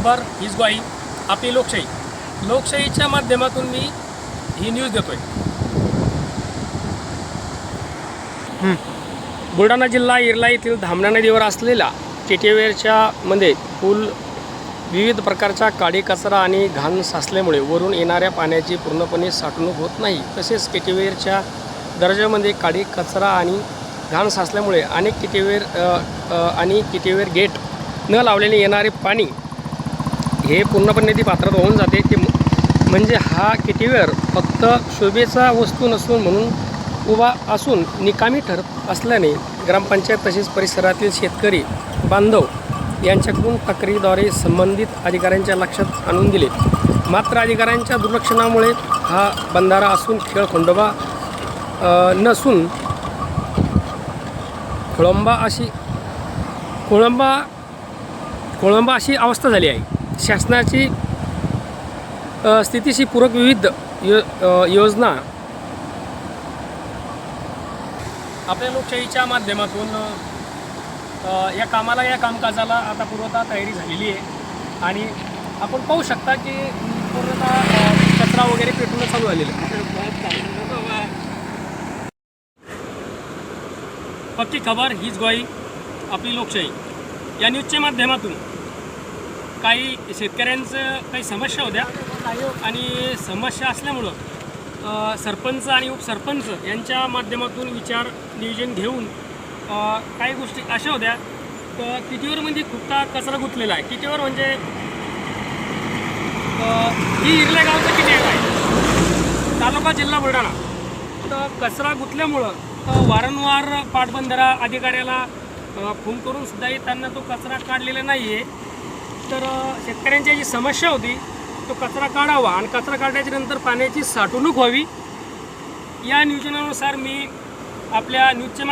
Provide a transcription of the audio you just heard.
खबर हीच ग्वाही आपली लोकशाही. लोकशाहीच्या माध्यमातून मी ही न्यूज देतोय. बुलढाणा जिल्हा इर्ला येथील धामणा नदीवर असलेल्या टिटेवेरच्या मध्ये पूल विविध प्रकारच्या काडी कचरा आणि घाण साचल्यामुळे वरून येणाऱ्या पाण्याची पूर्णपणे साठवणूक होत नाही. तसेच किटेवेरच्या दर्जामध्ये काडी कचरा आणि घाण साचल्यामुळे अनेक किटेवेर आणि किटेवेर गेट न लावल्याने येणारे पाणी हे पूर्णपणे ती पात्रात होऊन जाते. ते म्हणजे हा किटीवेअर फक्त शोभेचा वस्तू नसून म्हणून उभा असून निकामी ठरत असल्याने ग्रामपंचायत तसेच परिसरातील शेतकरी बांधव यांच्याकडून तक्रारीद्वारे संबंधित अधिकाऱ्यांच्या लक्षात आणून दिले. मात्र अधिकाऱ्यांच्या दुर्लक्षणामुळे हा बंधारा असून खेळ खंडोबा नसून खोळंबा अशी खोळंबा खोळंबा अशी अवस्था झाली आहे. शासनाची स्थितीशी पूरक विविध यो योजना आपल्या लोकशाहीच्या माध्यमातून या कामाला या कामकाजाला आता पूर्वता तयारी झालेली आहे. आणि आपण पाहू शकता की पूर्णतः कचरा वगैरे पेटवणं चालू झालेलं आहे. पक्की खबर हीच ग्वाही आपली लोकशाही. या न्यूजच्या माध्यमातून काही शेतकऱ्यांचं काही समस्या होत्या आणि समस्या असल्यामुळं सरपंच आणि उपसरपंच यांच्या माध्यमातून विचार नियोजन घेऊन काही गोष्टी अशा होत्या. तर म्हणजे खूपदा कचरा गुंतलेला आहे? कितीवर म्हणजे ही हिरल्या गावचं किती आहे? तालुका जिल्हा बुलढाणा. तर कचरा गुंतल्यामुळं वारंवार पाटबंधारा अधिकाऱ्याला फोन करूनसुद्धाही त्यांना तो कचरा काढलेला नाही आहे तर शेतकऱ्यांची जी समस्या होती तो कचरा काढावा आणि कचरा काढल्याच्या नंतर पाण्याची साठवणूक व्हावी. या नियोजनानुसार मी आपल्या न्यूजच्या